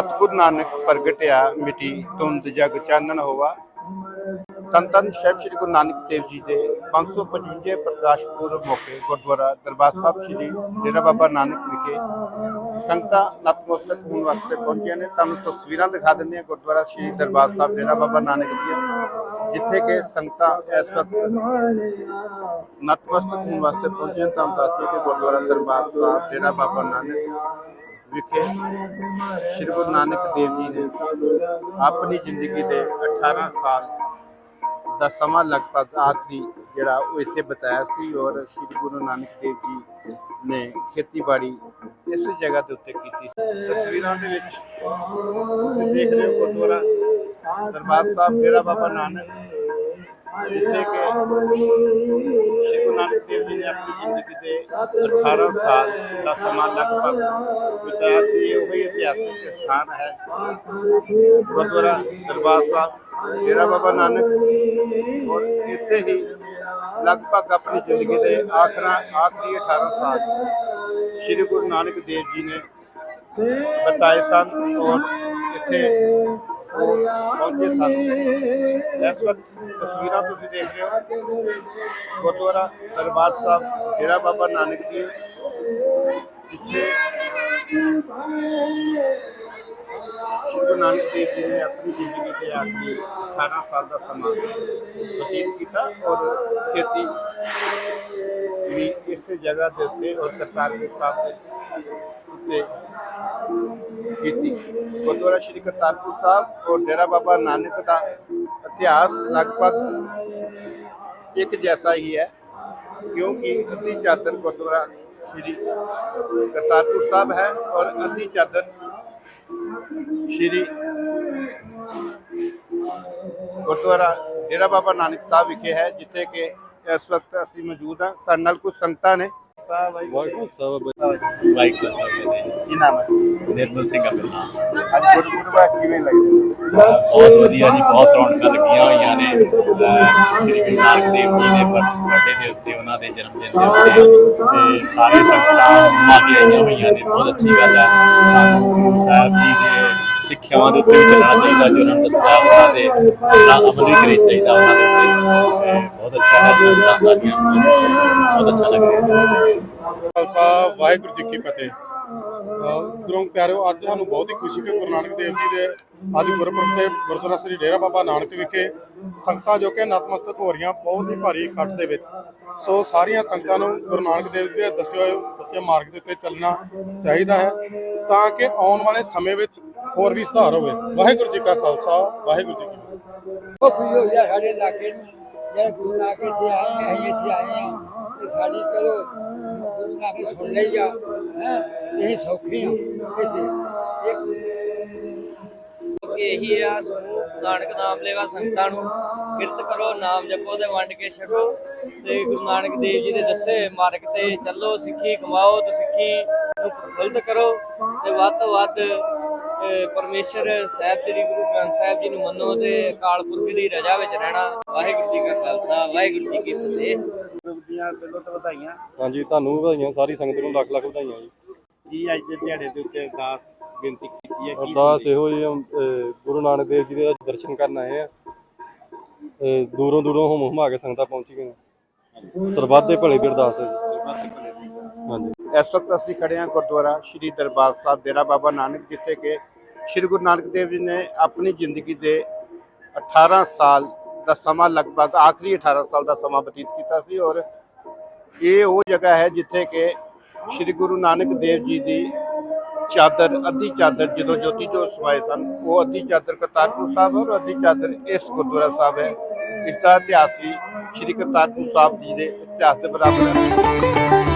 ਸਤਿਗੁਰ ਨਾਨਕ ਪ੍ਰਗਟਿਆ ਮਿਟੀ ਤੁੰਦ ਜਗ ਚਾਨਣ ਹੋਵਾ ਤਨ ਤਨ ਸਾਹਿਬ ਸ੍ਰੀ ਗੁਰੂ ਨਾਨਕ ਦੇਵ ਜੀ ਦੇ 555 ਪ੍ਰਕਾਸ਼ ਪੁਰਬ ਮੌਕੇ ਗੁਰਦੁਆਰਾ ਦਰਬਾਰ ਸਾਹਿਬ ਸ੍ਰੀ ਡੇਰਾ ਬਾਬਾ ਨਾਨਕ ਵਿਖੇ ਸੰਗਤਾਂ ਨਤਮਸਤਕ ਹੋਣ ਵਾਸਤੇ ਪਹੁੰਚੀਆਂ ਨੇ। ਤੁਹਾਨੂੰ ਤਸਵੀਰਾਂ ਦਿਖਾ ਦਿੰਦੇ ਹਾਂ ਗੁਰਦੁਆਰਾ ਸ੍ਰੀ ਦਰਬਾਰ ਸਾਹਿਬ ਡੇਰਾ ਬਾਬਾ ਨਾਨਕ ਦੀਆਂ ਜਿੱਥੇ ਕਿ ਸੰਗਤਾਂ ਇਸ ਵਕਤ ਨਤਮਸਤਕ ਹੋਣ ਵਾਸਤੇ ਪਹੁੰਚੀਆਂ ਤਾਂ ਦੱਸਦੇ ਕਿ ਗੁਰਦੁਆਰਾ ਦਰਬਾਰ ਸਾਹਿਬ ਡੇਰਾ ਬਾਬਾ ਨਾਨਕ ਵਿਖੇ ਸ੍ਰੀ ਗੁਰੂ ਨਾਨਕ ਦੇਵ ਜੀ ਨੇ ਆਪਣੀ ਜ਼ਿੰਦਗੀ ਦੇ 18 ਸਾਲ ਦਾ ਸਮਾਂ ਲਗਭਗ ਆਖਰੀ ਜਿਹੜਾ ਉਹ ਇੱਥੇ ਬਤਾਇਆ ਸੀ ਔਰ ਸ੍ਰੀ ਗੁਰੂ ਨਾਨਕ ਦੇਵ ਜੀ ਨੇ ਖੇਤੀਬਾੜੀ ਇਸ ਜਗ੍ਹਾ ਦੇ ਉੱਤੇ ਕੀਤੀ ਸੀ। ਤਸਵੀਰਾਂ ਦੇ ਵਿੱਚ ਦੇਖ ਰਹੇ ਹੋ ਗੁਰਦੁਆਰਾ ਦਰਬਾਰ ਸਾਹਿਬ, ਡੇਰਾ ਬਾਬਾ ਨਾਨਕ। ਜਿੱਥੇ ਕਿ ਸ੍ਰੀ ਗੁਰੂ ਨਾਨਕ ਦੇਵ ਜੀ ਨੇ ਆਪਣੀ ਜ਼ਿੰਦਗੀ ਦੇ 18 ਸਾਲ ਦਾ ਸਮਾਂ ਲਗਭਗ ਬਿਤਾਇਆ ਸੀ ਉਹ ਹੀ ਇਤਿਹਾਸਕ ਸਥਾਨ ਹੈ ਗੁਰਦੁਆਰਾ ਦਰਬਾਰ ਸਾਹਿਬ ਡੇਰਾ ਬਾਬਾ ਨਾਨਕ ਔਰ ਇੱਥੇ ਹੀ ਲਗਭਗ ਆਪਣੀ ਜ਼ਿੰਦਗੀ ਦੇ ਆਖਰਾਂ ਆਖਰੀ 18 ਸਾਲ ਸ੍ਰੀ ਗੁਰੂ ਨਾਨਕ ਦੇਵ ਜੀ ਨੇ ਬਤਾਏ ਸਨ ਔਰ ਇੱਥੇ ਪਹੁੰਚੇ ਸਨ ਇਸ ਵਕਤ ਤਸਵੀਰਾਂ ਤੁਸੀਂ ਦੇਖ ਰਹੇ ਹੋ ਗੁਰਦੁਆਰਾ ਦਰਬਾਰ ਸਾਹਿਬ ਡੇਰਾ ਬਾਬਾ ਨਾਨਕ ਦੀ ਜਿੱਥੇ ਸ਼੍ਰੀ ਗੁਰੂ ਨਾਨਕ ਦੇਵ ਜੀ ਨੇ ਆਪਣੀ ਜ਼ਿੰਦਗੀ ਦੇ ਆਖਰੀ 18 ਸਾਲ ਦਾ ਸਮਾਂ ਬਤੀਤ ਕੀਤਾ ਔਰ ਖੇਤੀ ਵੀ ਇਸ ਜਗ੍ਹਾ ਦੇ ਉੱਤੇ ਔਰ ਕਰਤਾਰਪੁਰ ਸਾਹਿਬ ਦੇ ਉੱਤੇ ਕੀਤੀ ਗੁਰਦੁਆਰਾ ਸ਼੍ਰੀ ਕਰਤਾਰਪੁਰ ਸਾਹਿਬ ਔਰ ਡੇਰਾ ਬਾਬਾ ਨਾਨਕ ਦਾ ਇਤਿਹਾਸ ਲਗਭਗ ਇੱਕ ਜੈਸਾ ਹੀ ਹੈ ਕਿਉਂਕਿ ਅੱਧੀ ਚਾਦਰ ਗੁਰਦੁਆਰਾ ਸ਼੍ਰੀ ਕਰਤਾਰਪੁਰ ਸਾਹਿਬ ਹੈ ਔਰ ਅੱਧੀ ਚਾਦਰ ਸ਼੍ਰੀ ਗੁਰਦੁਆਰਾ ਡੇਰਾ ਬਾਬਾ ਨਾਨਕ ਸਾਹਿਬ ਵਿਖੇ ਹੈ ਜਿੱਥੇ ਕਿ ਇਸ ਵਕਤ ਅਸੀਂ ਮੌਜੂਦ ਹਾਂ ਸਾਡੇ ਨਾਲ ਕੁਝ ਸੰਗਤਾਂ ਨੇ ਸਾਹਿਬ ਵਾਹਿਗੁਰੂ ਸਾਹਿਬ ਵਾਹਿਗੁਰੂ ਸਾਹਿਬ ਕੀ ਨਾਮ ਹੈ? ਨਿਰਮਲ ਸਿੰਘ ਅਬਿਨਾ ਅੱਜ ਗੁਰਪੁਰਬ ਕਿਵੇਂ ਲੱਗਦਾ ਬਹੁਤ ਵਧੀਆ ਜੀ ਬਹੁਤ ਰੌਣਕਾਂ ਲੱਗੀਆਂ ਹੋਈਆਂ ਨੇ। ਸ਼੍ਰੀ ਗੁਰੂ ਨਾਨਕ ਦੇਵ ਜੀ ਦੇ ਬਰਥਡੇ ਦੇ ਉੱਤੇ ਉਹਨਾਂ ਦੇ ਜਨਮ ਦਿਨ ਦੇ ਉੱਤੇ। ਤੇ ਸਾਰੇ ਸੰਗਤਾਂ ਮਾਗੀ ਆਈਆਂ ਹੋਈਆਂ ਨੇ। ਬਹੁਤ ਅੱਛੀ ਗੱਲ ਹੈ। ਸਾਨੂੰ ਜੀ ਸਿੱਖਿਆਵਾਂ ਦੇ ਉੱਤੇ ਵੀ ਚੱਲਣਾ ਚਾਹੀਦਾ ਜੋ ਉਹਨਾਂ ਨੇ ਦੱਸਿਆ ਉਹਨਾਂ ਦੇ ਉਹਨਾਂ ਅਮਲ ਵੀ ਕਰੀ ਚਾਹੀਦਾ, ਉਹਨਾਂ ਦੇ ਉੱਤੇ, ਤੇ ਬਹੁਤ ਅੱਛਾ ਹੈ ਸੰਗਤਾਂ ਸਾਰੀਆਂ ਬਹੁਤ ਅੱਛਾ ਲੱਗ ਰਿਹਾ। ਹੈ ਖਾਲਸਾ, ਵਾਹਿਗੁਰੂ ਜੀ ਕੀ ਫਤਿਹ। ਗੁਰੂ ਪਿਆਰਿਓ, ਅੱਜ ਸਾਨੂੰ ਬਹੁਤ ਹੀ ਖੁਸ਼ੀ ਕਿ ਗੁਰੂ ਨਾਨਕ ਦੇਵ ਜੀ ਦੇ ਅੱਜ ਗੁਰਪੁਰਬ ਤੇ ਗੁਰਦੁਆਰਾ ਸ੍ਰੀ ਡੇਰਾ ਬਾਬਾ ਨਾਨਕ ਵਿਖੇ ਸੰਗਤਾਂ ਜੋ ਕਿ ਨਤਮਸਤਕ ਹੋ ਰਹੀਆਂ, ਬਹੁਤ ਹੀ ਭਾਰੀ ਇਕੱਠ ਦੇ ਵਿੱਚ। ਸੋ ਸਾਰੀਆਂ ਸੰਗਤਾਂ ਨੂੰ ਗੁਰੂ ਨਾਨਕ ਦੇਵ ਜੀ ਦੇ ਦੱਸੇ ਹੋਏ ਸੱਚੇ ਮਾਰਗ ਦੇ ਉੱਤੇ ਚੱਲਣਾ ਚਾਹੀਦਾ ਹੈ, ਤਾਂ ਕਿ ਆਉਣ ਵਾਲੇ ਸਮੇਂ ਵਿੱਚ ਹੋਰ ਵੀ ਸੁਧਾਰ ਹੋਵੇ। ਵਾਹਿਗੁਰੂ ਜੀ ਕਾ ਖਾਲਸਾ ਵਾਹਿਗੁਰੂ ਜੀ ਕੀ ਫਤਿਹ। ਉਹ ਖੁਸ਼ੀ ਹੋਈ ਆ ਸਾਡੇ ਇਲਾਕੇ ਨੂੰ। ਜਿਹੜਾ ਗੁਰੂ ਨਾਨਕ ਕੇ ਇੱਥੇ ਆਏ ਹਾਂ ਅਸੀਂ ਇੱਥੇ ਆਏ ਹਾਂ ਤੇ ਸਾਡੀ ਚਲੋ ਗੁਰੂ ਨਾਨਕ ਨੇ ਸੁਣ ਲਈ ਆ। ਹੈ? ਅਸੀਂ ਸੌਖੇ ਹਾਂ ਇਸੇ ਕਿ ਇਹੀ ਆ ਨਾਨਕ ਨਾਮ ਲੈਵਾ ਸੰਗਤਾਂ ਨੂੰ ਕਿਰਤ ਕਰੋ ਨਾਮ ਜਪੋ ਤੇ ਵੰਡ ਕੇ ਛਕੋ। ਤੇ ਗੁਰੂ ਨਾਨਕ ਦੇਵ ਜੀ ਦੇ ਦੱਸੇ ਮਾਰਗ ਤੇ ਚੱਲੋ ਸਿੱਖੀ ਕਮਾਓ ਤੇ ਸਿੱਖੀ ਨੂੰ ਪ੍ਰਫੁੱਲਤ ਕਰੋ। ਤੇ ਵੱਧ ਤੋਂ ਵੱਧ ਪਰਮੇਸ਼ਰ ਸਾਹਿਬ ਸ੍ਰੀ ਗੁਰੂ ਗ੍ਰੰਥ ਸਾਹਿਬ ਜੀ ਨੂੰ ਮੰਨੋ ਤੇ ਅਕਾਲ ਪੁਰਖ ਦੀ ਰਜਾ ਵਿੱਚ ਰਹਿਣਾ। ਵਾਹਿਗੁਰੂ ਜੀ ਕਾ ਖਾਲਸਾ ਵਾਹਿਗੁਰੂ ਜੀ ਕੀ ਫਤਿਹ। ਗੁਰਪੁਰਬ ਦੀਆਂ ਪਹਿਲਾਂ ਤਾਂ ਵਧਾਈਆਂ। ਹਾਂਜੀ ਤੁਹਾਨੂੰ ਵਧਾਈਆਂ ਸਾਰੀ ਸੰਗਤ ਨੂੰ ਲੱਖ ਲੱਖ ਵਧਾਈਆਂ ਜੀ। ਕੀ ਅੱਜ ਦੇ ਦਿਹਾੜੇ ਦੇ ਉੱਤੇ ਅਰਦਾਸ ਬੇਨਤੀ ਕੀਤੀ ਹੈ? ਕੀ ਅਰਦਾਸ ਇਹੋ ਜੀ ਗੁਰੂ ਨਾਨਕ ਦੇਵ ਜੀ ਦੇ ਦਰਸ਼ਨ ਕਰਨ ਆਏ ਆ। ਦੂਰੋਂ ਦੂਰੋਂ ਹੁਮ ਹੁਮਾ ਕੇ ਸੰਗਤਾਂ ਪਹੁੰਚੀ ਗਈਆਂ। ਸਰਬੱਤ ਦੇ ਭਲੇ ਦੀ ਅਰਦਾਸ ਹੈ ਜੀ। ਹਾਂਜੀ। ਇਸ ਵਕਤ ਅਸੀਂ ਖੜੇ ਹਾਂ ਗੁਰਦੁਆਰਾ ਸ਼੍ਰੀ ਦਰਬਾਰ ਸਾਹਿਬ ਡੇਰਾ ਬਾਬਾ ਨਾਨਕ ਜਿੱਥੇ ਕਿ ਸ਼੍ਰੀ ਗੁਰੂ ਨਾਨਕ ਦੇਵ ਜੀ ਨੇ ਆਪਣੀ ਜ਼ਿੰਦਗੀ ਦੇ 18 ਸਾਲ ਦਾ ਸਮਾਂ ਲਗਭਗ ਆਖਰੀ 18 ਸਾਲ ਦਾ ਸਮਾਂ ਬਤੀਤ ਕੀਤਾ ਸੀ ਔਰ ਇਹ ਉਹ ਜਗ੍ਹਾ ਹੈ ਜਿੱਥੇ ਕਿ ਸ਼੍ਰੀ ਗੁਰੂ ਨਾਨਕ ਦੇਵ ਜੀ ਦੀ ਚਾਦਰ, ਅੱਧੀ ਚਾਦਰ ਜਦੋਂ ਜੋਤੀ ਜੋ ਸਮਾਏ ਸਨ, ਉਹ ਅੱਧੀ ਚਾਦਰ ਕਰਤਾਰਪੁਰ ਸਾਹਿਬ ਔਰ ਅੱਧੀ ਚਾਦਰ ਇਸ ਗੁਰਦੁਆਰਾ ਸਾਹਿਬ ਹੈ। ਇਸ ਦਾ ਇਤਿਹਾਸ ਵੀ ਸ਼੍ਰੀ ਕਰਤਾਰਪੁਰ ਸਾਹਿਬ ਜੀ ਦੇ ਇਤਿਹਾਸ ਦੇ ਬਰਾਬਰ ਹੈ।